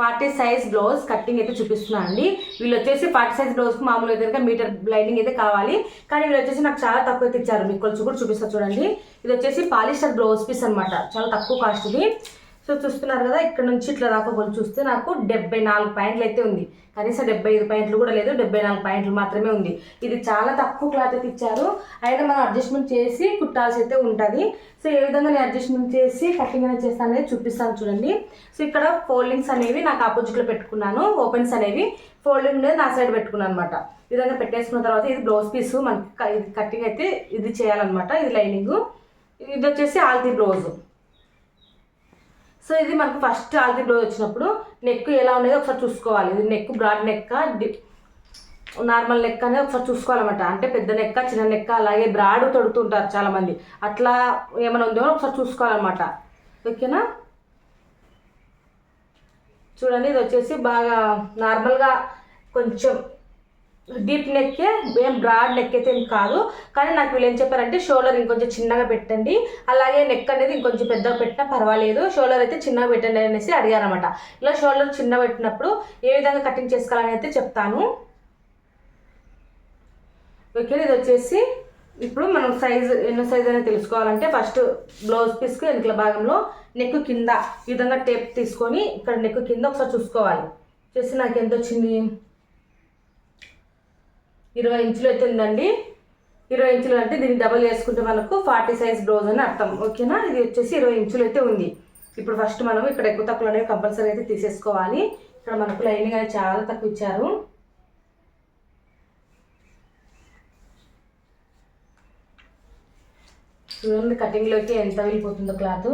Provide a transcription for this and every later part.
Forty size blouse cutting అయితే చూపిస్తున్నాను అండి వీళ్ళు వచ్చేసి ఫార్టీ సైజ్ బ్లౌజ్కి మామూలుగా అయితే కనుక మీటర్ లైనింగ్ అయితే కావాలి. కానీ వీళ్ళు వచ్చేసి నాకు చాలా తక్కువ అయితే ఇచ్చారు. మీకు కొంచెం కూడా చూపిస్తారు చూడండి. ఇది వచ్చేసి పాలిస్టర్ బ్లౌజ్ పీస్ అనమాట చాలా తక్కువ కాస్ట్ ఇది. సో చూస్తున్నారు కదా ఇక్కడ నుంచి ఇట్లా దాకా కొంచెం చూస్తే నాకు డెబ్బై నాలుగు పాయింట్లు అయితే ఉంది. కనీసం డెబ్బై ఐదు పాయింట్లు కూడా లేదు డెబ్బై నాలుగు పాయింట్లు మాత్రమే ఉంది. ఇది చాలా తక్కువ క్లాత్ అయితే ఇచ్చారు. అయినా మనం అడ్జస్ట్మెంట్ చేసి కుట్టాల్సి అయితే ఉంటుంది. సో ఏ విధంగా నేను అడ్జస్ట్మెంట్ చేసి కటింగ్ అనేది చేస్తాను అనేది చూపిస్తాను చూడండి. సో ఇక్కడ ఫోల్డింగ్స్ అనేవి నాకు ఆపోజిట్లో పెట్టుకున్నాను. ఓపెన్స్ అనేవి ఫోల్డింగ్ అనేది నా సైడ్ పెట్టుకున్నాను అనమాట ఈ విధంగా పెట్టేసుకున్న తర్వాత ఇది బ్లౌజ్ పీస్ మనకి కటింగ్ అయితే ఇది చేయాలన్నమాట ఇది లైనింగ్ ఇది వచ్చేసి ఆల్తీ బ్లౌజ్ సో ఇది మనకు ఫస్ట్ ఆల్తీ బ్లౌజ్ వచ్చినప్పుడు నెక్ ఎలా ఉండేదో ఒకసారి చూసుకోవాలి. ఇది neck broad neck normal neck అనేది ఒకసారి చూసుకోవాలన్నమాట. అంటే పెద్ద నెక్క చిన్న నెక్క అలాగే బ్రాడ్ తొడుతుంటారు చాలామంది. అట్లా ఏమైనా ఉందో ఒకసారి చూసుకోవాలన్నమాట. ఓకేనా? చూడండి ఇది వచ్చేసి బాగా నార్మల్గా కొంచెం డీప్ నెక్కే ఏం బ్రాడ్ నెక్ అయితే ఏం కాదు. కానీ నాకు వీళ్ళు ఏం చెప్పారంటే షోల్డర్ ఇంకొంచెం చిన్నగా పెట్టండి. అలాగే నెక్ అనేది ఇంకొంచెం పెద్దగా పెట్టినా పర్వాలేదు. షోల్డర్ అయితే చిన్నగా పెట్టండి అనేసి అడిగారనమాట ఇలా షోల్డర్ చిన్న పెట్టినప్పుడు ఏ విధంగా కటింగ్ చేసుకోవాలని అయితే చెప్తాను. ఓకే ఇది వచ్చేసి ఇప్పుడు మనం సైజ్ ఎన్నో సైజ్ అనేది తెలుసుకోవాలంటే ఫస్ట్ బ్లౌజ్ పీస్కి వెనుకల భాగంలో నెక్ కింద ఈ విధంగా టేప్ తీసుకొని ఇక్కడ నెక్ కింద ఒకసారి చూసుకోవాలి. చూసి నాకు ఎంత వచ్చింది? ఇరవై ఇంచులు అయితే ఉందండి. ఇరవై ఇంచులు అంటే దీన్ని డబల్ చేసుకుంటే మనకు ఫార్టీ సైజ్ బ్లౌజ్ అని అర్థం. ఓకేనా ఇది వచ్చేసి ఇరవై ఇంచులు అయితే ఉంది. ఇప్పుడు ఫస్ట్ మనం ఇక్కడ ఎక్కువ తక్కువ అనేవి కంపల్సరీ అయితే తీసేసుకోవాలి. ఇక్కడ మనకు లైనింగ్ అనేది చాలా తక్కువ ఇచ్చారు. చూడండి కటింగ్లోకి ఎంత వెళ్ళిపోతుందో క్లాత్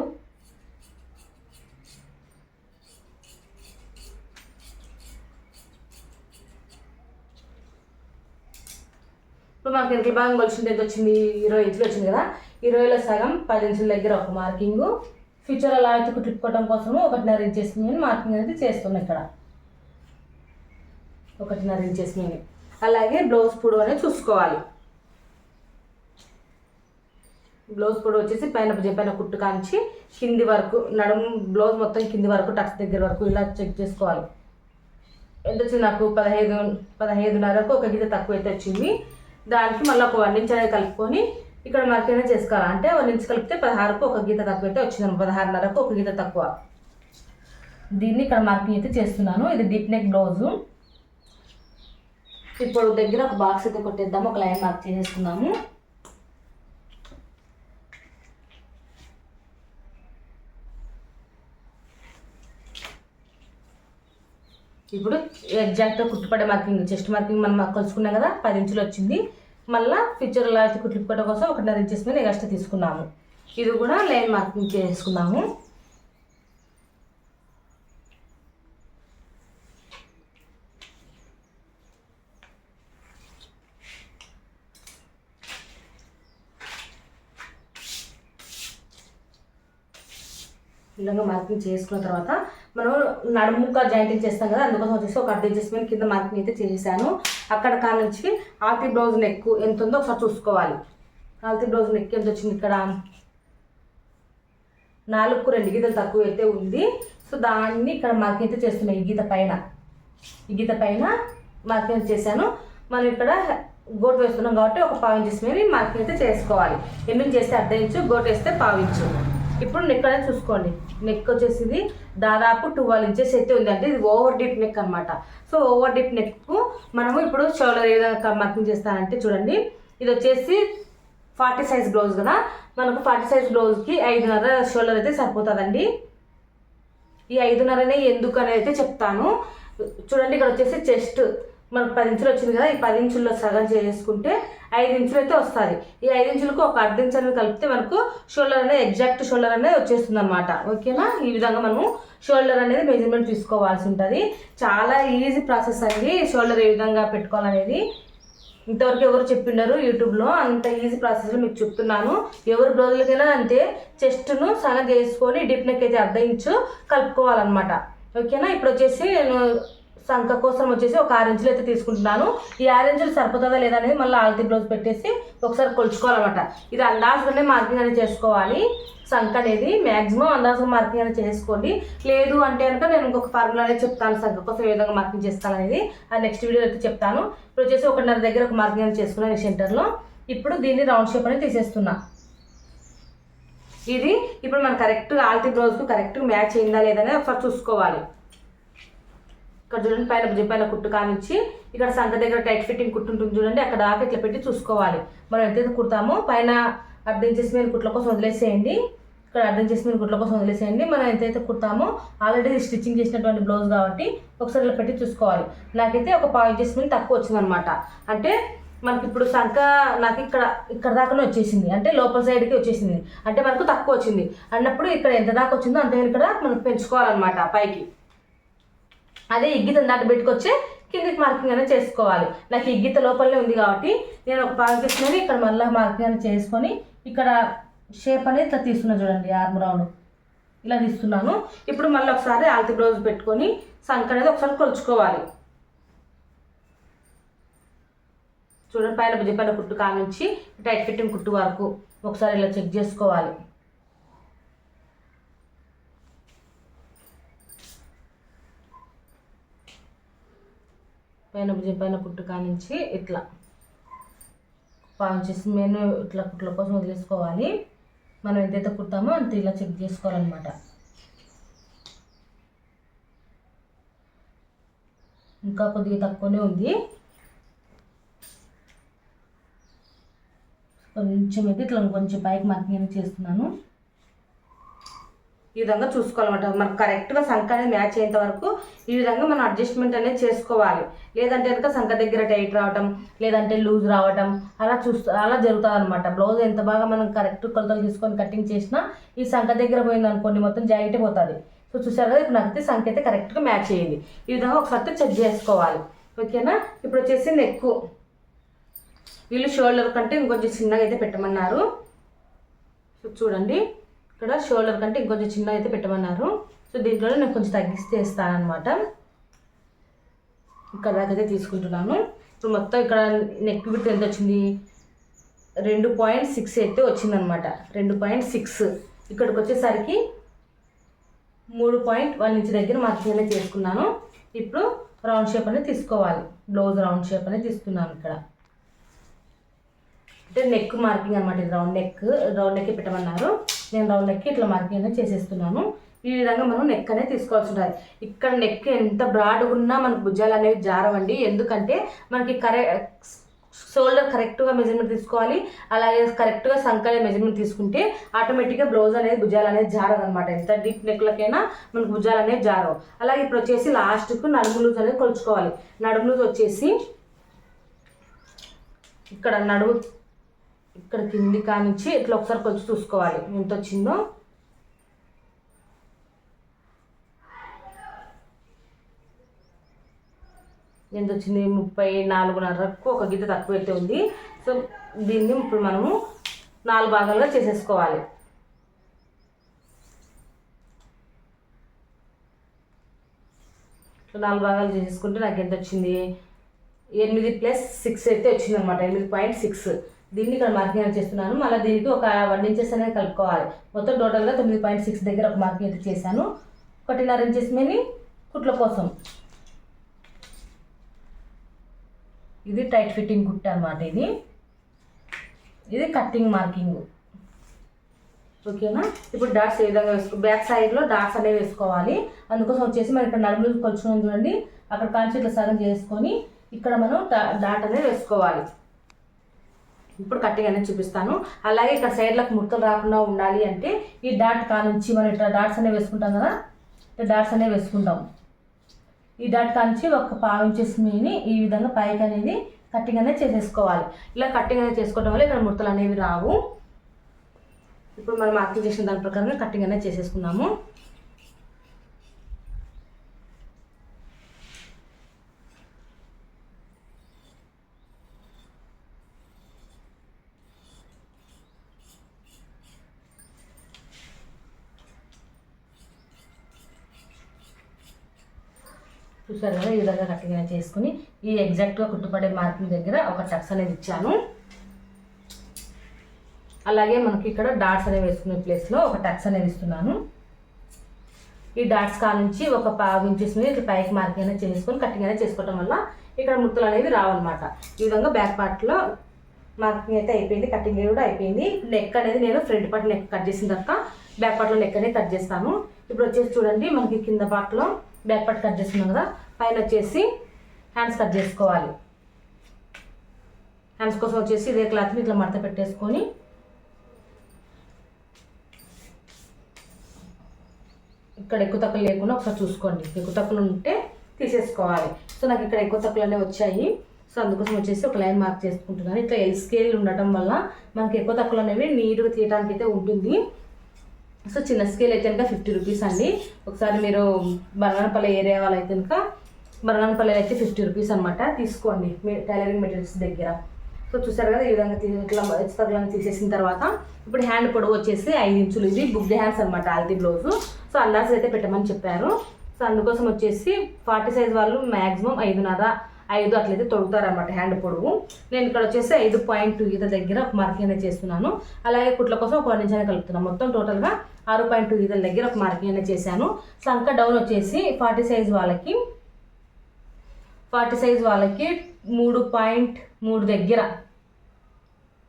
ఇప్పుడు మనకి ఎంత భాగం కొలిసింది ఎంత వచ్చింది ఇరవై ఇంచులు వచ్చింది కదా ఇరవైలో సగం పది ఇంచుల దగ్గర ఒక మార్కింగ్ ఫ్యూచర్ అలా అయితే కుట్టుకోవడం కోసము ఒకటిన్నర ఇంచెస్ నేను మార్కింగ్ అనేది చేస్తున్నాం ఇక్కడ. ఒకటిన్నర ఇంచెస్ నేను అలాగే బ్లౌజ్ పొడవు అనేది చూసుకోవాలి. బ్లౌజ్ పొడవు వచ్చేసి పైన పైన కుట్టు కాంచి కింది వరకు నడుము బ్లౌజ్ మొత్తం కింది వరకు టక్స్ దగ్గర వరకు ఇలా చెక్ చేసుకోవాలి. ఎంత వచ్చింది నాకు? పదహైదు పదహైదున్నరకు ఒక గీత తక్కువ అయితే వచ్చింది. దానికి మళ్ళీ ఒక వన్ ఇంచ్ అనేది కలుపుకొని ఇక్కడ మార్కెట్ చేసుకోవాలి? అంటే వన్ ఇంచ్ కలిపితే పదహారుకు ఒక గీత తక్కువ అయితే వచ్చింది పదహారున్నరకు ఒక గీత తక్కువ. దీన్ని ఇక్కడ మార్కింగ్ అయితే చేస్తున్నాను. ఇది డీప్ నెక్ బ్లౌజు. ఇప్పుడు దగ్గర ఒక బాక్స్ అయితే కొట్టేద్దాము ఒక లైన్ మార్క్ చేసేసుకుందాము. ఇప్పుడు ఎగ్జాక్ట్గా కుట్టుపడే మార్కింగ్ చెస్ట్ మార్కింగ్ మనం కొలుసుకున్నాం కదా పది ఇంచులు వచ్చింది. మళ్ళీ ఫ్యూచర్ ఎలా అయితే కుట్టుపడే కోసం ఒకటిన్నర ఇంచెస్ మీద ఎక్స్ట్రా తీసుకున్నాము. ఇది కూడా లైన్ మార్కింగ్ చేసుకున్నాము ఇలాగ మార్కింగ్ చేసుకున్న తర్వాత మనం నడుముక జాయింటింగ్ చేస్తాం కదా అందుకోసం వచ్చేసి ఒక అర్ధ ఇంచెస్ కింద మార్కింగ్ అయితే చేశాను. అక్కడ కాడ నుంచి ఆల్తీ బ్లౌజ్ నెక్ ఎంత ఉందో ఒకసారి చూసుకోవాలి. ఆల్తీ బ్లౌజ్ నెక్ ఎంత వచ్చింది ఇక్కడ? నాలుగు రెండు గీతలు తక్కువ అయితే ఉంది. సో దాన్ని ఇక్కడ మార్కింగ్ అయితే చేస్తున్నాయి ఈ గీత పైన. ఈ గీత పైన మార్కింగ్ చేశాను. మనం ఇక్కడ గోటు వేస్తున్నాం కాబట్టి ఒక పావు ఇంచెస్ మీద మార్కింగ్ అయితే చేసుకోవాలి. ఎన్ని చేస్తే అర్ధ ఇంచు గోటు వేస్తే పావు ఇంచు ఇప్పుడు నెక్ అనేది చూసుకోండి. నెక్ వచ్చేసి ఇది దాదాపు ట్వెల్వ్ ఇంచెస్ అయితే ఉంది అంటే ఇది ఓవర్ డీప్ నెక్ అనమాట సో ఓవర్ డీప్ నెక్కు మనము ఇప్పుడు షోల్డర్ ఏ విధంగా మార్కింగ్ చేస్తానంటే చూడండి. ఇది వచ్చేసి ఫార్టీ సైజ్ బ్లౌజ్ కదా. మనకు ఫార్టీ సైజ్ బ్లౌజ్కి ఐదున్నర షోల్డర్ అయితే సరిపోతుందండి. ఈ ఐదున్నరనే ఎందుకు అనేది అయితే చెప్తాను. చూడండి ఇక్కడ వచ్చేసి చెస్ట్ మనకు పది ఇంచులు వచ్చింది కదా ఈ పది ఇంచుల్లో సగం చేసుకుంటే ఐదు ఇంచులు అయితే వస్తుంది. ఈ ఐదు ఇంచులకు ఒక అర్ధ ఇంచు అనేది కలిపితే మనకు షోల్డర్ అనేది ఎగ్జాక్ట్ షోల్డర్ అనేది వచ్చేస్తుంది అనమాట ఓకేనా? ఈ విధంగా మనము షోల్డర్ అనేది మెజర్మెంట్ తీసుకోవాల్సి ఉంటుంది. చాలా ఈజీ ప్రాసెస్ అండి షోల్డర్ ఏ విధంగా పెట్టుకోవాలనేది. ఇంతవరకు ఎవరు చెప్పిండరు యూట్యూబ్లో అంత ఈజీ ప్రాసెస్లో మీకు చెప్తున్నాను. ఎవరు బ్లౌజులకైనా అంతే చెస్ట్ను సగం చేసుకొని డిప్ నెక్ అయితే అర్ధ ఇంచు కలుపుకోవాలన్నమాట. ఓకేనా? ఇప్పుడు వచ్చేసి నేను సంఖ కోసం వచ్చేసి ఒక ఆరెంజ్లు అయితే తీసుకుంటున్నాను. ఈ ఆరెంజ్లు సరిపోతుందా లేదా అనేది మళ్ళీ ఆల్తీ బ్లౌజ్ పెట్టేసి ఒకసారి కొలుచుకోవాలన్నమాట. ఇది అందాజుగానే మార్కింగ్ అనేది చేసుకోవాలి. సంఖ అనేది మ్యాక్సిమం అందాజుగా మార్కింగ్ అనేది చేసుకోండి. లేదు అంటే కనుక నేను ఇంకొక ఫార్ములా అనేది చెప్తాను. సంఖ కోసం ఏ విధంగా మార్కింగ్ చేస్తాను అనేది. ఆ నెక్స్ట్ వీడియో అయితే చెప్తాను. ఇప్పుడు వచ్చేసి ఒకటిన్నర దగ్గర ఒక మార్కింగ్ అనేది చేసుకున్నాను సెంటర్లో ఇప్పుడు దీన్ని రౌండ్ షేప్ అనేది తీసేస్తున్నా. ఇది ఇప్పుడు మనం కరెక్ట్గా ఆల్తీ బ్లౌజ్కు కరెక్ట్గా మ్యాచ్ అయిందా లేదనేది ఒకసారి చూసుకోవాలి. ఇక్కడ చూడండి పైన భుజం పైన కుట్టు కానిచ్చి ఇక్కడ సంఖ దగ్గర టైట్ ఫిట్టింగ్ కుట్టు ఉంటుంది చూడండి అక్కడ దాకా ఇట్లా పెట్టి చూసుకోవాలి. మనం ఎంతైతే కుడతామో పైన అర్థం చేసి మీరు కుట్ల కోసం వదిలేసేయండి. ఇక్కడ అర్థం చేసి మీరు కుట్ల కోసం వదిలేసేయండి. మనం ఎంతైతే కుడతామో ఆల్రెడీ స్టిచ్చింగ్ చేసినటువంటి బ్లౌజ్ కాబట్టి ఒకసారి ఇలా పెట్టి చూసుకోవాలి. నాకైతే ఒక పావు ఇంచెస్ మీద తక్కువ వచ్చిందనమాట అంటే మనకి ఇప్పుడు సంఖ నాకు ఇక్కడ ఇక్కడ దాకానే వచ్చేసింది. అంటే లోపల సైడ్కి వచ్చేసింది. అంటే మనకు తక్కువ వచ్చింది. అన్నప్పుడు ఇక్కడ ఎంత దాకా వచ్చిందో అంతే ఇక్కడ మనం పెంచుకోవాలన్నమాట పైకి. అదే ఇగ్గిత దాటి పెట్టుకొచ్చే కిందికి మార్కింగ్ అనేది చేసుకోవాలి. నాకు ఇగ్గిత లోపలనే ఉంది కాబట్టి నేను ఒక పార్క్ తీసుకొని ఇక్కడ మళ్ళీ మార్కింగ్ అనేది చేసుకొని ఇక్కడ షేప్ అనేది ఇట్లా తీస్తున్నా చూడండి ఆర్మ్ రౌండ్ ఇలా తీస్తున్నాను. ఇప్పుడు మళ్ళీ ఒకసారి ఆల్తి బ్లౌజ్ పెట్టుకొని సంక అనేది ఒకసారి కొలుచుకోవాలి. చూడండి పైన భుజ పైన కుట్టు కానించి టైట్ ఫిట్టింగ్ కుట్టు వరకు ఒకసారి ఇలా చెక్ చేసుకోవాలి. పైన భుజం పైన కుట్టు కానించి ఇట్లా. పాంచేసి మేము ఇట్లా కుట్ల కోసం వదిలేసుకోవాలి. మనం ఎంతైతే కుట్టామో అంత ఇలా చెక్ చేసుకోవాలన్నమాట. ఇంకా కొద్దిగా తక్కువనే ఉంది. కొంచెం అయితే ఇట్లా కొంచెం పైకి మార్కింగ్ చేస్తున్నాను. ఈ విధంగా చూసుకోవాలన్నమాట. మనకు కరెక్ట్గా సంఖ అనేది మ్యాచ్ అయ్యేంత వరకు ఈ విధంగా మనం అడ్జస్ట్మెంట్ అనేది చేసుకోవాలి. లేదంటే కనుక సంఖ దగ్గర టైట్ రావటం లేదంటే లూజ్ రావటం అలా చూస్తూ అలా జరుగుతుంది అనమాట బ్లౌజ్ ఎంత బాగా మనం కరెక్ట్ కొలతలు తీసుకొని కటింగ్ చేసినా ఈ సంఖ దగ్గర పోయింది అనుకోండి మొత్తం జాయింట్ పోతుంది. సో చూసారు కదా ఇప్పుడు నాకైతే సంఖ అయితే కరెక్ట్గా మ్యాచ్ అయ్యింది. ఈ విధంగా ఒకసారి చెక్ చేసుకోవాలి. ఓకేనా ఇప్పుడు వచ్చేసి నెక్ వీళ్ళు షోల్డర్ కంటే ఇంకొంచెం చిన్నగా అయితే పెట్టమన్నారు. సో చూడండి. ఇక్కడ షోల్డర్ కంటే ఇంకొంచెం చిన్న అయితే పెట్టమన్నారు. సో దీంట్లో నేను కొంచెం తగ్గిస్తే ఇస్తానమాట ఇక్కడ దాకైతే తీసుకుంటున్నాను. ఇప్పుడు మొత్తం ఇక్కడ నెక్ విత్ ఎంత వచ్చింది? రెండు పాయింట్ సిక్స్ అయితే వచ్చిందనమాట రెండు పాయింట్ సిక్స్. ఇక్కడికి వచ్చేసరికి మూడు పాయింట్ వన్ ఇంచ్ దగ్గర మార్కింగ్ అనేది చేసుకున్నాను. ఇప్పుడు రౌండ్ షేప్ అనేది తీసుకోవాలి. బ్లౌజ్ రౌండ్ షేప్ అనేది తీసుకున్నాను ఇక్కడ. అంటే నెక్ మార్కింగ్ అనమాట ఇది రౌండ్ నెక్ రౌండ్ నెక్ పెట్టమన్నారు. నేను రౌండ్ నెక్ ఇట్లా మార్కింగ్ అనేది చేసేస్తున్నాను. ఈ విధంగా మనం నెక్ అనేది తీసుకోవాల్సి ఉంటుంది ఇక్కడ నెక్ ఎంత బ్రాడ్గా ఉన్నా మనకు భుజాలు అనేవి జారవండి. ఎందుకంటే మనకి కరె షోల్డర్ కరెక్ట్గా మెజర్మెంట్ తీసుకోవాలి. అలాగే కరెక్ట్గా సంకలే మెజర్మెంట్ తీసుకుంటే ఆటోమేటిక్గా బ్లౌజ్ అనేది భుజాలు అనేది జారదు అనమాట ఎంత డీప్ నెక్లకైనా మనకు భుజాలు అనేవి జారవు. అలాగే ఇప్పుడు వచ్చేసి లాస్ట్కు నడుము లూజ్ అనేది కొలుచుకోవాలి. నడుము లూజ్ వచ్చేసి ఇక్కడ నడుము ఇక్కడ కింది కానించి ఇట్లా ఒకసారి కొంచెం చూసుకోవాలి. ఎంత వచ్చిందో. ఎంత వచ్చింది? ముప్పై నాలుగున్నరకు ఒక గిద్ద తక్కువ అయితే ఉంది. సో దీన్ని ఇప్పుడు మనము నాలుగు భాగాలుగా చేసేసుకోవాలి. నాలుగు భాగాలు చేసేసుకుంటే నాకు ఎంత వచ్చింది? ఎనిమిది ప్లస్ సిక్స్ అయితే వచ్చింది అనమాట ఎనిమిది పాయింట్ సిక్స్. దీన్ని ఇక్కడ మార్కింగ్ అనేది చేస్తున్నాను. మళ్ళీ దీనికి ఒక వన్ ఇంచెస్ అనేది కలుపుకోవాలి. మొత్తం టోటల్గా తొమ్మిది పాయింట్ సిక్స్ దగ్గర ఒక మార్కింగ్ అయితే చేశాను. ఒకటిన్నర ఇంచెస్ మీద కుట్ల కోసం. ఇది టైట్ ఫిట్టింగ్ కుట్ట అనమాట ఇది. ఇది కట్టింగ్ మార్కింగ్ ఓకేనా? ఇప్పుడు డాట్స్ ఏ విధంగా వేసుకో బ్యాక్ సైడ్లో డాట్స్ అనేవి వేసుకోవాలి. అందుకోసం వచ్చేసి మనం ఇక్కడ నడుములు కొలుచుకుని చూడండి. అక్కడ కాంచి ఇట్లా సగం చేసుకొని ఇక్కడ మనం డాట్ అనేది వేసుకోవాలి. ఇప్పుడు కట్టింగ్ అనేది చూపిస్తాను. అలాగే ఇక్కడ సైడ్లకు ముడతలు రాకుండా ఉండాలి అంటే ఈ డాట్ కానుంచి మనం ఇట్లా డాట్స్ అనేవి వేసుకుంటాం కదా? ఇట్లా డాట్స్ అనేవి వేసుకుంటాం. ఈ డాట్ కానుంచి ఒక పావు ఇంచెస్ మీని ఈ విధంగా పైకి అనేది కట్టింగ్ అనేది చేసేసుకోవాలి. ఇలా కట్టింగ్ అనేది చేసుకోవడం వల్ల ఇక్కడ ముడతలు అనేవి రావు. ఇప్పుడు మనం మార్కింగ్ చేసిన దాని ప్రకారంగా కట్టింగ్ అనేది చేసేసుకున్నాము చూసారు కదా ఈ విధంగా కటింగ్ చేసుకుని ఈ ఎగ్జాక్ట్గా కుట్టుపడే మార్కింగ్ దగ్గర ఒక టక్స్ అనేది ఇచ్చాను. అలాగే మనకి ఇక్కడ డాట్స్ అనేవి వేసుకునే ప్లేస్లో ఒక టక్స్ అనేది ఇస్తున్నాను. ఈ డాట్స్ కా నుంచి ఒక పావు ఇంచెస్ మీద ఇట్లా పైకి మార్కింగ్ అనేది చేసుకొని కటింగ్ అనేది చేసుకోవడం వల్ల ఇక్కడ ముత్తలు అనేవి రావన్నమాట. ఈ విధంగా బ్యాక్ పార్ట్లో మార్కింగ్ అయితే అయిపోయింది కటింగ్ కూడా అయిపోయింది. నెక్ అనేది నేను ఫ్రంట్ పార్ట్ నెక్ కట్ చేసిన తర్వాత బ్యాక్ పార్ట్లో నెక్ అనేది కట్ చేస్తాను. ఇప్పుడు వచ్చేసి చూడండి మనకి కింద పార్ట్లో బ్యాక్ పార్ట్ కట్ చేస్తున్నాం కదా? పైన వచ్చేసి హ్యాండ్స్ కట్ చేసుకోవాలి. హ్యాండ్స్ కోసం వచ్చేసి ఇదే క్లాత్ని ఇట్లా మడత పెట్టేసుకొని ఇక్కడ ఎక్కువ తక్కువ లేకుండా ఒకసారి చూసుకోండి. ఎక్కువ తక్కువలు ఉంటే తీసేసుకోవాలి. సో నాకు ఇక్కడ ఎక్కువ తక్కువలు వచ్చాయి. సో అందుకోసం వచ్చేసి ఒక లైన్ మార్క్ చేసుకుంటున్నాను. ఇట్లా ఎల్ స్కేల్ ఉండటం వల్ల మనకి ఎక్కువ తక్కువలు అనేవి నీట్గా తీయడానికి అయితే ఉంటుంది. సో చిన్న స్కేల్ అయితే కనుక ఫిఫ్టీ రూపీస్ అండి. ఒకసారి మీరు బనానపల్లి ఏరియా వాళ్ళు అయితే కనుక బనానపల్లి అయితే ఫిఫ్టీ రూపీస్ అనమాట తీసుకోండి మీ టైలరింగ్ మెటీరియల్స్ దగ్గర. సో చూసారు కదా ఈ విధంగా ఇట్లా తగలని తీసేసిన తర్వాత ఇప్పుడు హ్యాండ్ పొడవు వచ్చేసి ఐదు ఇంచులు. ఇది బుక్ హ్యాండ్స్ అనమాట ఆల్తీ బ్లౌజ్ సో అందాజు అయితే పెట్టమని చెప్పారు. సో అందుకోసం వచ్చేసి ఫార్టీ సైజ్ వాళ్ళు మ్యాక్సిమం ఐదున్నర ఐదు అట్లయితే తొడుగుతారనమాట హ్యాండ్ పొడవు నేను ఇక్కడ వచ్చేసి ఐదు పాయింట్ టూ ఈత దగ్గర ఒక మార్కింగ్ అనేది చేస్తున్నాను. అలాగే కుట్ల కోసం ఒక నుంచి కలుపుతున్నాను మొత్తం టోటల్గా ఆరు పాయింట్ టూ ఇదల దగ్గర ఒక మార్కింగ్ అనేది చేశాను. సంక డౌన్ వచ్చేసి ఫార్టీ సైజ్ వాళ్ళకి ఫార్టీ సైజ్ వాళ్ళకి మూడు పాయింట్ మూడు దగ్గర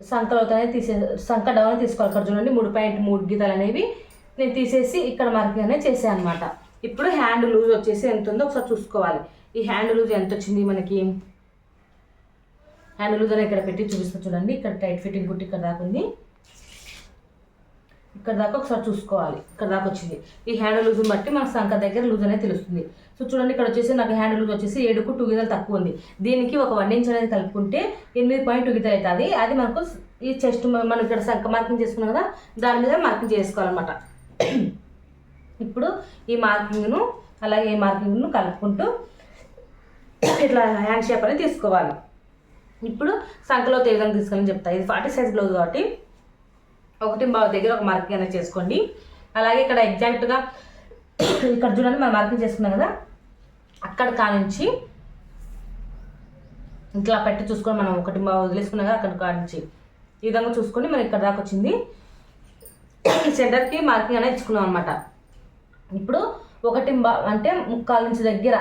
సంకలోతనే తీసే సంక డౌన్ తీసుకోవాలి. ఇక్కడ చూడండి మూడు పాయింట్ మూడు గీతలు అనేవి నేను తీసేసి ఇక్కడ మార్కింగ్ అనేది చేసాను అనమాట ఇప్పుడు హ్యాండ్ లూజ్ వచ్చేసి ఎంత ఉందో ఒకసారి చూసుకోవాలి. ఈ హ్యాండ్ లూజ్ ఎంత వచ్చింది మనకి? హ్యాండ్ లూజ్ అని ఇక్కడ పెట్టి చూపిస్తా చూడండి. ఇక్కడ టైట్ ఫిట్టింగ్ కుట్టి ఇక్కడ దాకా ఉంది ఇక్కడ దాకా ఒకసారి చూసుకోవాలి. ఇక్కడ దాకా వచ్చింది. ఈ హ్యాండ్ లూజ్ని బట్టి మనకు సంఖ దగ్గర లూజ్ అనేది తెలుస్తుంది. సో చూడండి ఇక్కడ వచ్చేసి నాకు హ్యాండ్ లూజ్ వచ్చేసి ఏడుకు టూ గీతలు తక్కువ ఉంది. దీనికి ఒక వన్ ఇంచ్ అనేది కలుపుకుంటే ఎనిమిది పాయింట్ టూ గీతలు అవుతుంది. అది మనకు ఈ చెస్ట్ మనం ఇక్కడ సంఖ మార్కింగ్ చేసుకున్నాం కదా దాని మీద మార్కింగ్ చేసుకోవాలన్నమాట. ఇప్పుడు ఈ మార్కింగ్ను అలాగే ఈ మార్కింగ్ను కలుపుకుంటూ ఇట్లా హ్యాండ్ షేప్ అనేది తీసుకోవాలి. ఇప్పుడు సంఖలో ఏ విధంగా తీసుకోవాలని చెప్తాయి ఇది ఫార్టీ సైజ్ బ్లౌజ్ కాబట్టి ఒకటి దగ్గర ఒక మార్కింగ్ అనేది చేసుకోండి. అలాగే ఇక్కడ ఎగ్జాక్ట్గా ఇక్కడ చూడండి మనం మార్కింగ్ చేసుకున్నాం కదా. అక్కడ కానించి ఇట్లా పెట్టి చూసుకొని మనం ఒకటి వదిలేసుకున్నాం కదా అక్కడ కానించి. ఈ విధంగా చూసుకొని మనం ఇక్కడ దాకా వచ్చింది. సెంటర్కి మార్కింగ్ అనేది ఇచ్చుకున్నాం అనమాట ఇప్పుడు ఒకటి బా- అంటే ముక్కాల నుంచి దగ్గర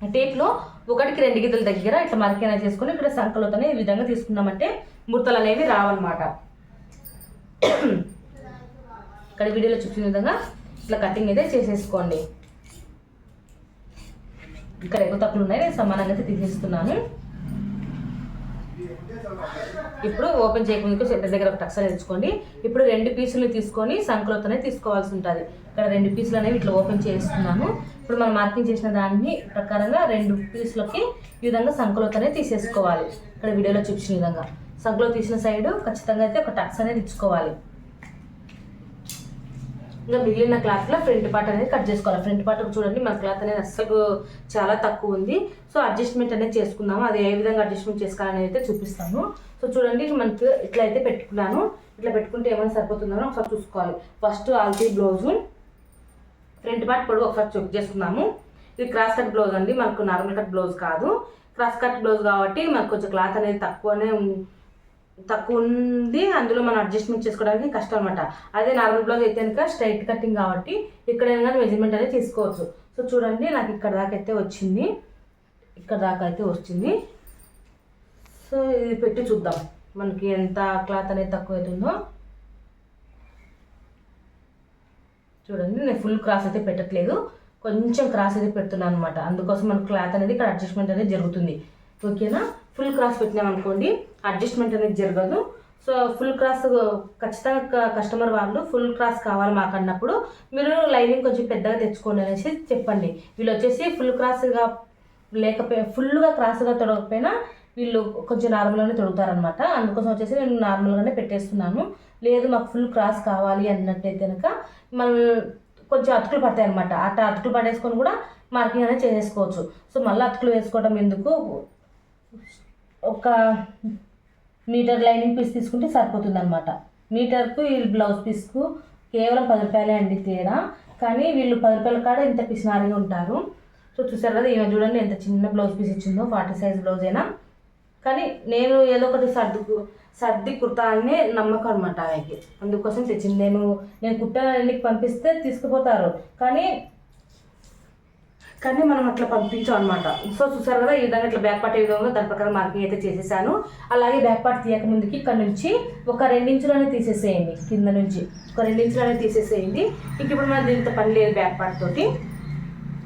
టేప్లో ఒకటికి రెండు గీతల దగ్గర ఇట్లా మార్కింగ్ అనేది చేసుకొని ఇక్కడ సంకలోతోనే ఈ విధంగా తీసుకున్నామంటే ముడతలు అనేవి రావన్నమాట. ఇక్కడ వీడియోలో చూసిన విధంగా ఇట్లా కటింగ్ అయితే చేసేసుకోండి. ఇక్కడ ఎక్కువ తక్కువ ఉన్నాయి నేను సమానంగా అయితే తీసేస్తున్నాను. ఇప్పుడు ఓపెన్ చేయకముందుకు సెంటర్ దగ్గర ఒక టక్స్ తెచ్చుకోండి ఇప్పుడు రెండు పీసులు తీసుకొని సంకలోతనే తీసుకోవాల్సి ఉంటుంది. ఇక్కడ రెండు పీసులు అనేవి ఇట్లా ఓపెన్ చేస్తున్నాను. ఇప్పుడు మనం మార్కింగ్ చేసిన దాన్ని ప్రకారంగా రెండు పీసులకి ఈ విధంగా సంకలోతనే తీసేసుకోవాలి. ఇక్కడ వీడియోలో చూపించిన విధంగా. సగ్గులో తీసిన సైడ్ ఖచ్చితంగా అయితే ఒక టక్స్ అనేది ఇచ్చుకోవాలి. ఇంకా మిగిలిన క్లాత్లో ఫ్రంట్ పార్ట్ అనేది కట్ చేసుకోవాలి. ఫ్రంట్ పార్ట్ చూడండి మన క్లాత్ అనేది అస్సలు చాలా తక్కువ ఉంది. సో అడ్జస్ట్మెంట్ అనేది చేసుకుందాము. అది ఏ విధంగా అడ్జస్ట్మెంట్ చేసుకోవాలని అయితే చూపిస్తాను. సో చూడండి మనకి ఇట్లా అయితే పెట్టుకున్నాను. ఇట్లా పెట్టుకుంటే ఏమైనా సరిపోతుందో ఒకసారి చూసుకోవాలి. ఫస్ట్ ఆల్తీ బ్లౌజు ఫ్రంట్ పార్ట్ పొడవు ఒకసారి చెక్ చేసుకున్నాము ఇది క్రాస్ కట్ బ్లౌజ్ అండి. మనకు నార్మల్ కట్ బ్లౌజ్ కాదు. క్రాస్ కట్ బ్లౌజ్ కాబట్టి మనకు కొంచెం క్లాత్ అనేది తక్కువనే తక్కువ ఉంది అందులో మనం అడ్జస్ట్మెంట్ చేసుకోవడానికి కష్టం అనమాట అదే నార్మల్ బ్లౌజ్ అయితే కనుక స్ట్రైట్ కటింగ్ కాబట్టి ఎక్కడైనా కానీ మెజర్మెంట్ అనేది తీసుకోవచ్చు. సో చూడండి నాకు ఇక్కడ దాకా అయితే వచ్చింది. ఇక్కడ దాకా అయితే వచ్చింది. సో ఇది పెట్టి చూద్దాం. మనకి ఎంత క్లాత్ అనేది తక్కువ అవుతుందో చూడండి నేను ఫుల్ క్రాస్ అయితే పెట్టట్లేదు. కొంచెం క్రాస్ అయితే పెడుతున్నాను అనమాట అందుకోసం మనకు క్లాత్ అనేది ఇక్కడ అడ్జస్ట్మెంట్ అనేది జరుగుతుంది. ఓకేనా? ఫుల్ క్రాస్ పెట్టినాం అనుకోండి అడ్జస్ట్మెంట్ అనేది జరగదు. సో ఫుల్ క్రాస్ ఖచ్చితంగా కస్టమర్ వాళ్ళు ఫుల్ క్రాస్ కావాలి మాకు అన్నప్పుడు మీరు లైనింగ్ కొంచెం పెద్దగా తెచ్చుకోండి అనేసి చెప్పండి. వీళ్ళు వచ్చేసి ఫుల్ క్రాస్గా లేకపోయి ఫుల్గా క్రాస్గా తొడగకపోయినా వీళ్ళు కొంచెం నార్మల్గానే తొడుగుతారనమాట అందుకోసం వచ్చేసి నేను నార్మల్గానే పెట్టేస్తున్నాను. లేదు మాకు ఫుల్ క్రాస్ కావాలి అన్నట్టయితే కనుక మనం కొంచెం అతుకులు పడతాయి అనమాట అట్లా అతుకులు పడేసుకొని కూడా మార్కింగ్ అనేది చేసేసుకోవచ్చు. సో మళ్ళీ అతుకులు వేసుకోవడం ఎందుకు? ఒక మీటర్ లైనింగ్ పీస్ తీసుకుంటే సరిపోతుంది అనమాట మీటర్కు వీళ్ళు బ్లౌజ్ పీస్కు కేవలం పది రూపాయలే అండి తేడా. కానీ వీళ్ళు పది రూపాయల కాడ ఇంత పిసినారిగా ఉంటారు. సో చూసారు కదా ఈమె చూడండి ఎంత చిన్న బ్లౌజ్ పీస్ ఇచ్చిందో ఫార్టీ సైజ్ బ్లౌజ్ అయినా. కానీ నేను ఏదో ఒకటి సర్దుకు సర్ది కుర్తానే నమ్మకం అనమాట ఆమెకి. అందుకోసం తెచ్చింది నేను నేను కుట్టానికి పంపిస్తే తీసుకుపోతారు. కానీ కానీ మనం అట్లా పంపించాం అనమాట సో చూసారు కదా ఈ విధంగా ఇట్లా బ్యాక్ పార్ట్ ఏ విధంగా దాని ప్రకారం మార్కింగ్ అయితే చేసేసాను. అలాగే బ్యాక్ పార్ట్ తీయక ముందుకి ఇక్కడ నుంచి ఒక రెండించులోనే తీసేసేయండి కింద నుంచి. ఒక రెండించులోనే తీసేసేయండి. ఇంక ఇప్పుడు మనం దీంతో పని లేదు బ్యాక్ పార్ట్ తోటి.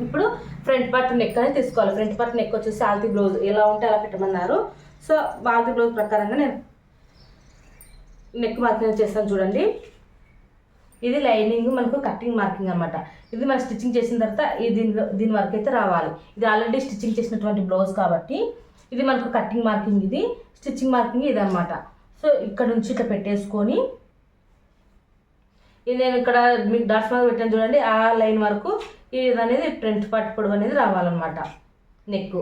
ఇప్పుడు ఫ్రంట్ పార్ట్ నెక్ అనేది తీసుకోవాలి. ఫ్రంట్ పార్ట్ నెక్ వచ్చేసి ఆల్తీ బ్లౌజ్ ఎలా ఉంటే అలా పెట్టమన్నారు. సో ఆల్తీ బ్లౌజ్ ప్రకారంగా నేను నెక్ మార్కింగ్ చేస్తాను చూడండి. ఇది లైనింగ్ మనకు కటింగ్ మార్కింగ్ అనమాట ఇది మనం స్టిచ్చింగ్ చేసిన తర్వాత ఈ దీనిలో దీని వరకు అయితే రావాలి. ఇది ఆల్రెడీ స్టిచ్చింగ్ చేసినటువంటి బ్లౌజ్ కాబట్టి ఇది మనకు కటింగ్ మార్కింగ్ ఇది స్టిచ్చింగ్ మార్కింగ్ ఇది అనమాట సో ఇక్కడ నుంచి ఇట్లా పెట్టేసుకొని ఇది నేను ఇక్కడ మీకు డాట్స్ మీద పెట్టాను చూడండి ఆ లైన్ వరకు ఇది అనేది ఫ్రంట్ పార్ట్ పొడవు అనేది రావాలన్నమాట. నెక్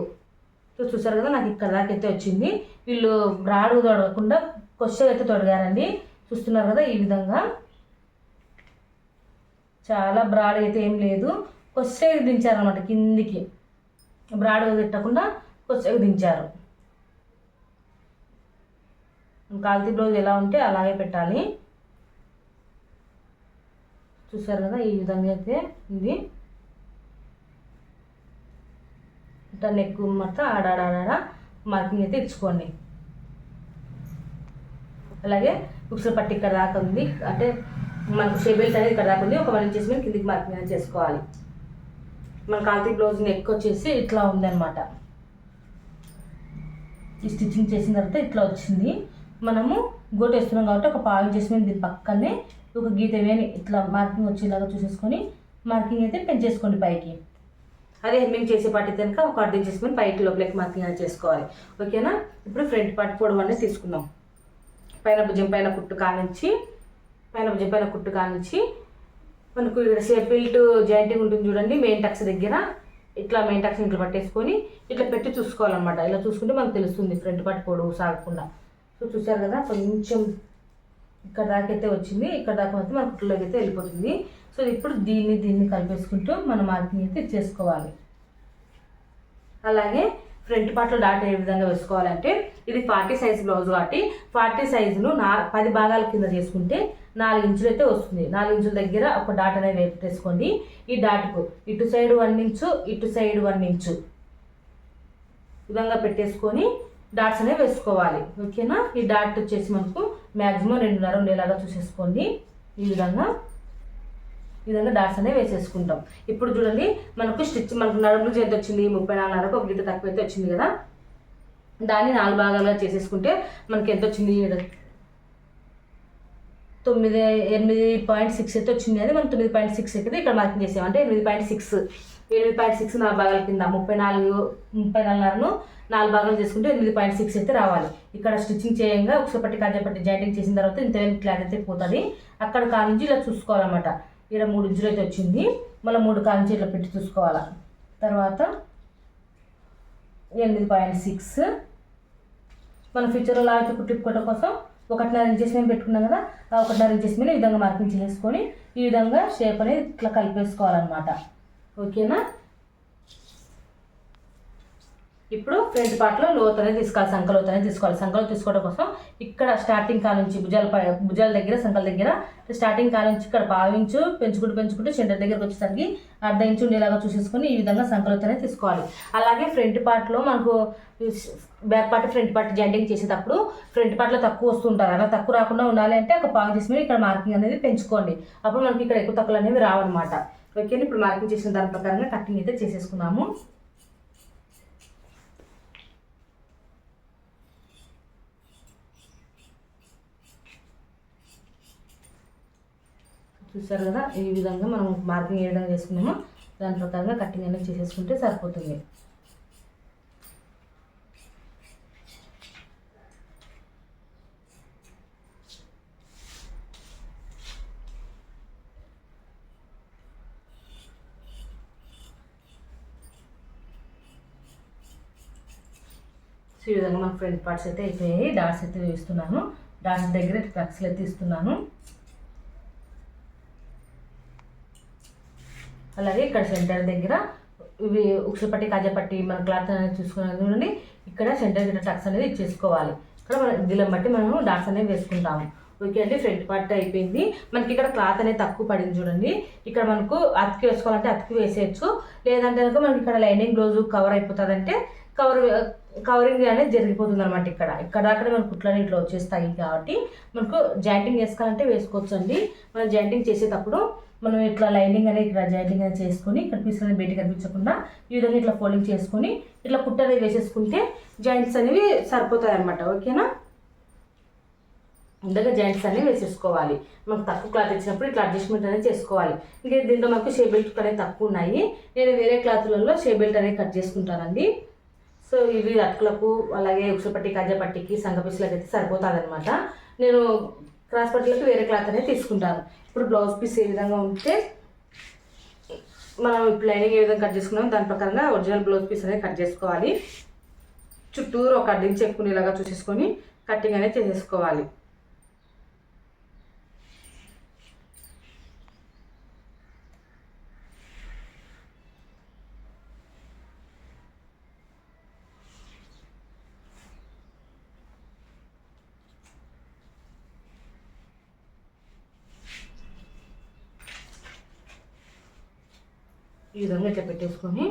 సో చూసారు కదా నాకు ఇక్కడ దాకా అయితే వచ్చింది. వీళ్ళు బ్రాడ్ తొడగకుండా కొద్దిగా అయితే తొడగారండి. చూస్తున్నారు కదా ఈ విధంగా. చాలా బ్రాడ్ అయితే ఏం లేదు. కొద్దిగా దించారనమాట కిందికి. బ్రాడ్గా తిట్టకుండా కొద్దిగా దించారు. కాల్తీ బ్లౌజ్ ఎలా ఉంటే అలాగే పెట్టాలి. చూసారు కదా ఈ విధంగా అయితే ఇది ఇట్లా నెక్ మొత్తం ఆడాడాడ మార్కింగ్ అయితే ఇచ్చుకోండి. అలాగే బుక్స్ పట్టి ఇక్కడ దాకా ఉంది. అంటే మనకు షేబెల్ట్ అనేది ఇక్కడ దాకా ఉంది. ఒక వన్ ఇంచెస్ మీద కిందికి మార్కింగ్ అనేది చేసుకోవాలి. మన కాల్తీ బ్లౌజ్ నెక్ వచ్చేసి ఇట్లా ఉందన్నమాట. ఈ స్టిచ్చింగ్ చేసిన తర్వాత ఇట్లా వచ్చింది. మనము గోటు వేస్తున్నాం కాబట్టి ఒక పావు ఇంచెస్ మీద దీని పక్కనే ఒక గీత వేని ఇట్లా మార్కింగ్ వచ్చేలాగా చూసేసుకొని మార్కింగ్ అయితే పెంచేసుకోండి పైకి. అదే హెమ్మింగ్ చేసే పార్టీ కనుక ఒక అర్థం చేసుకొని పైకి లోపలికి మార్కింగ్ అనేది చేసుకోవాలి. ఓకేనా? ఇప్పుడు ఫ్రంట్ పార్ట్ పొడవు అనేది తీసుకుందాం. పైన భుజం పైన కుట్టు కానించి పైన భుజం పైన కుట్టు కానించి మనకు ఇక్కడ షేపిల్ట్ జాయింటింగ్ ఉంటుంది చూడండి మెయిన్ టక్స్ దగ్గర. ఇట్లా మెయిన్ టక్స్ ఇట్లా పట్టేసుకొని ఇట్లా పెట్టి చూసుకోవాలన్నమాట. ఇలా చూసుకుంటే మనకు తెలుస్తుంది ఫ్రంట్ పార్ట్ పొడవు సాగకుండా. సో చూసారు కదా కొంచెం ఇక్కడ దాకైతే వచ్చింది. ఇక్కడ దాకా అయితే మన కుట్లోకి అయితే వెళ్ళిపోతుంది. సో ఇప్పుడు దీన్ని దీన్ని కలిపేసుకుంటూ మనం మార్కింగ్ అయితే చేసుకోవాలి. అలాగే ఫ్రంట్ పార్ట్లో డాట్ ఏ విధంగా వేసుకోవాలంటే ఇది ఫార్టీ సైజ్ బ్లౌజ్ కాబట్టి ఫార్టీ సైజును నా పది భాగాల కింద చేసుకుంటే నాలుగు ఇంచులు అయితే వస్తుంది. నాలుగు ఇంచుల దగ్గర ఒక డాట్ అనేది వేసుకోండి ఈ డాట్కు ఇటు సైడ్ వన్ ఇంచు ఇటు సైడ్ వన్ ఇంచు. విధంగా పెట్టేసుకొని డాట్స్ అనేవి వేసుకోవాలి. ఓకేనా? ఈ డాట్ వచ్చేసి మనకు మ్యాక్సిమం రెండున్నర ఉండేలాగా చూసేసుకోండి. ఈ విధంగా ఈ విధంగా డాట్స్ అనేవి వేసేసుకుంటాం. ఇప్పుడు చూడండి మనకు స్టిచ్ మనకు నడుములు ఎంత వచ్చింది ముప్పై నాలుగున్నరకు ఒక గీత తక్కువ అయితే వచ్చింది కదా. దాన్ని నాలుగు భాగాలుగా చేసేసుకుంటే మనకి ఎంత వచ్చింది? తొమ్మిది ఎనిమిది పాయింట్ సిక్స్ అయితే వచ్చింది అది మనం తొమ్మిది పాయింట్ సిక్స్ అయితే ఇక్కడ మార్కింగ్ చేసాం. అంటే ఎనిమిది పాయింట్ సిక్స్ ఎనిమిది పాయింట్ సిక్స్ నాలుగు భాగాల కింద ముప్పై నాలుగు ముప్పై నాలుగున్నరను నాలుగు భాగాలు చేసుకుంటే ఎనిమిది పాయింట్ సిక్స్ అయితే రావాలి. ఇక్కడ స్టిచ్చింగ్ చేయంగా ఒకసారి పట్టి కాజపట్టి జాయింటింగ్ చేసిన తర్వాత ఇంత క్లాత్ అయితే పోతుంది. అక్కడ కానించి ఇలా చూసుకోవాలన్నమాట. ఇక్కడ మూడు ఇంచులు అయితే వచ్చింది. మళ్ళీ మూడు కానించి ఇట్లా పెట్టి చూసుకోవాలి. తర్వాత ఎనిమిది పాయింట్ సిక్స్. మన ఫ్యూచర్లో అయితే ట్రిప్ కొట్టడం కోసం ఒకటిన్నర ఇంచెస్ మేము పెట్టుకున్నాం కదా ఆ ఒకటిన్నర ఇంచెస్ మీద ఈ విధంగా మార్కింగ్ చేసుకొని ఈ విధంగా షేప్ అనేది ఇట్లా కలిపేసుకోవాలన్నమాట. ఓకేనా? ఇప్పుడు ఫ్రంట్ పార్ట్లో లోత్ అనేది తీసుకోవాలి సంఖ లోత్ అనేది తీసుకోవాలి సంఖలో తీసుకోవడం కోసం ఇక్కడ స్టార్టింగ్ కాల నుంచి భుజాల పై భుజాల దగ్గర సంఖల దగ్గర స్టార్టింగ్ కాల నుంచి ఇక్కడ పావించు పెంచుకుంటూ పెంచుకుంటూ సెంటర్ దగ్గరకు వచ్చేసరికి అర్ధ ఇంచు ఉండేలాగా చూసేసుకొని ఈ విధంగా సంఖలోత్ అనేది తీసుకోవాలి. అలాగే ఫ్రంట్ పార్ట్లో మనకు back part front part jointing చేసేటప్పుడు ఫ్రంట్ పార్ట్లో తక్కువ వస్తుంటారు అలా తక్కువ రాకుండా ఉండాలి అంటే ఒక పావు చేసి ఇక్కడ మార్కింగ్ అనేది పెంచుకోండి. అప్పుడు మనకి ఇక్కడ ఎక్కువ తక్కువలు అనేవి రావన్నమాట. ఓకే ఇప్పుడు మార్కింగ్ చేసిన దాని ప్రకారంగా కటింగ్ అయితే చేసేసుకున్నాము. చూసారు కదా? ఈ విధంగా మనం మార్కింగ్ ఏ విధంగా చేసుకున్నామో దాని ప్రకారంగా కట్టింగ్ అనేది చేసేసుకుంటే సరిపోతుంది. సో ఈ విధంగా మన ఫ్రంట్ పార్ట్స్ అయితే అయిపోయాయి. డాట్స్ అయితే వేస్తున్నాను. డాట్స్ దగ్గర ట్రక్స్లు అయితే ఇస్తున్నాను. అలాగే ఇక్కడ సెంటర్ దగ్గర ఇవి ఉక్షపట్టి కాజపట్టి మన క్లాత్ అనేది చూసుకునేది చూడండి. ఇక్కడ సెంటర్ దగ్గర టక్స్ అనేది ఇచ్చేసుకోవాలి. ఇక్కడ మన దీని బట్టి మనం డాట్స్ అనేవి వేసుకుంటాము. ఓకే అండి ఫ్రంట్ పార్ట్ అయిపోయింది. మనకి ఇక్కడ క్లాత్ అనేది తక్కువ పడింది చూడండి. ఇక్కడ మనకు అతికి వేసుకోవాలంటే అతికి వేసేయచ్చు. లేదంటే కనుక మనకి ఇక్కడ లైనింగ్ బ్లౌజ్ కవర్ అయిపోతుంది అంటే కవర్ కవరింగ్ అనేది జరిగిపోతుంది అనమాట ఇక్కడ. ఇక్కడ అక్కడ మనకు కుట్లని ఇట్లా వచ్చేస్తాయి కాబట్టి మనకు జాయింటింగ్ వేసుకోవాలంటే వేసుకోవచ్చు అండి మనం జాయింటింగ్ చేసేటప్పుడు మనం ఇట్లా లైనింగ్ అనేది ఇక్కడ జాయింటింగ్ అనేది చేసుకొని ఇక్కడ పీస్ అనేది బయట కనిపించకుండా ఈ విధంగా ఇట్లా ఫోల్డింగ్ చేసుకొని ఇట్లా కుట్ట అనేది వేసేసుకుంటే జాయింట్స్ అనేవి సరిపోతాయి అనమాట ఓకేనా? ముందుగా జాయింట్స్ అనేవి వేసేసుకోవాలి. మనకు తక్కువ క్లాత్ ఇచ్చినప్పుడు ఇట్లా అడ్జస్ట్మెంట్ అనేది చేసుకోవాలి. ఇంకా దీంట్లో మనకు షే బెల్ట్ అనేది తక్కువ ఉన్నాయి. నేను వేరే క్లాత్లలో షే బెల్ట్ అనేది కట్ చేసుకుంటానండి. సో ఇవి అటుకులకు అలాగే ఉక్షపట్టి కజ్జపట్టికి సంగపిసులకు అయితే సరిపోతుంది అనమాట నేను క్రాస్ పట్టిలకు వేరే క్లాత్ అనేది తీసుకుంటాను. ఇప్పుడు బ్లౌజ్ పీస్ ఏ విధంగా ఉంటే మనం ఇప్పుడు లైనింగ్ ఏ విధంగా కట్ చేసుకున్నాం దాని ప్రకారంగా ఒరిజినల్ బ్లౌజ్ పీస్ అనేది కట్ చేసుకోవాలి. చుట్టూరు ఒక అడ్డించి ఎక్కువలాగా చూసేసుకొని కటింగ్ అనేది చేసేసుకోవాలి. ఈ విధంగా ఇట్లా పెట్టేసుకొని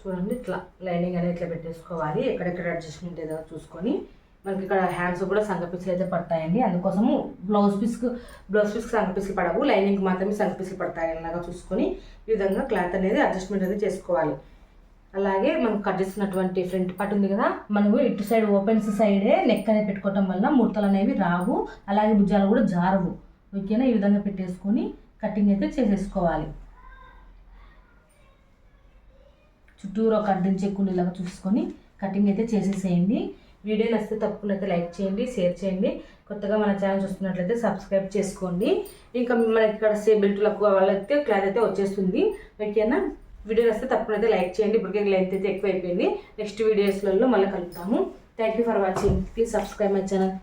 చూడండి ఇట్లా లైనింగ్ అనేది ఇట్లా పెట్టేసుకోవాలి. ఎక్కడెక్కడ అడ్జస్ట్మెంట్ ఏదో చూసుకొని. మనకి ఇక్కడ హ్యాండ్స్ కూడా సంగ పీసులు అయితే పడతాయండి. అందుకోసము బ్లౌజ్ పీస్కి బ్లౌజ్ పీస్కి సంగ పీసులు పడవు. లైనింగ్ మాత్రమే సంగ పీసులు పడతాయి అలాగా చూసుకొని ఈ విధంగా క్లాత్ అనేది అడ్జస్ట్మెంట్ అనేది చేసుకోవాలి. అలాగే మనం కట్ చేసినటువంటి ఫ్రంట్ పార్ట్ ఉంది కదా మనము ఇటు సైడ్ ఓపెన్స్ సైడే నెక్ అనేది పెట్టుకోవటం వల్ల ముడతలు అనేవి రావు అలాగే భుజాలు కూడా జారవు. ఓకేనా? ఈ విధంగా పెట్టేసుకొని కటింగ్ అయితే చేసేసుకోవాలి. చుట్టూరు ఒక అడ్డం చెక్కుండేలాగా చూసుకొని కటింగ్ అయితే చేసేసేయండి. వీడియో నచ్చితే తప్పకుండా అయితే లైక్ చేయండి షేర్ చేయండి. కొత్తగా మన ఛానల్ చూస్తున్నట్లయితే సబ్స్క్రైబ్ చేసుకోండి. ఇంకా మనకి ఇక్కడ సే బెల్ట్లకు వాళ్ళైతే క్లాత్ అయితే వచ్చేస్తుంది. ఓకేనా? వీడియో నచ్చితే తప్పకుండా లైక్ చేయండి. ఇప్పటికే లెంత్ అయితే ఎక్కువ అయిపోయింది నెక్స్ట్ వీడియోస్లలో మళ్ళీ కలుపుతాము thank you for watching please subscribe my channel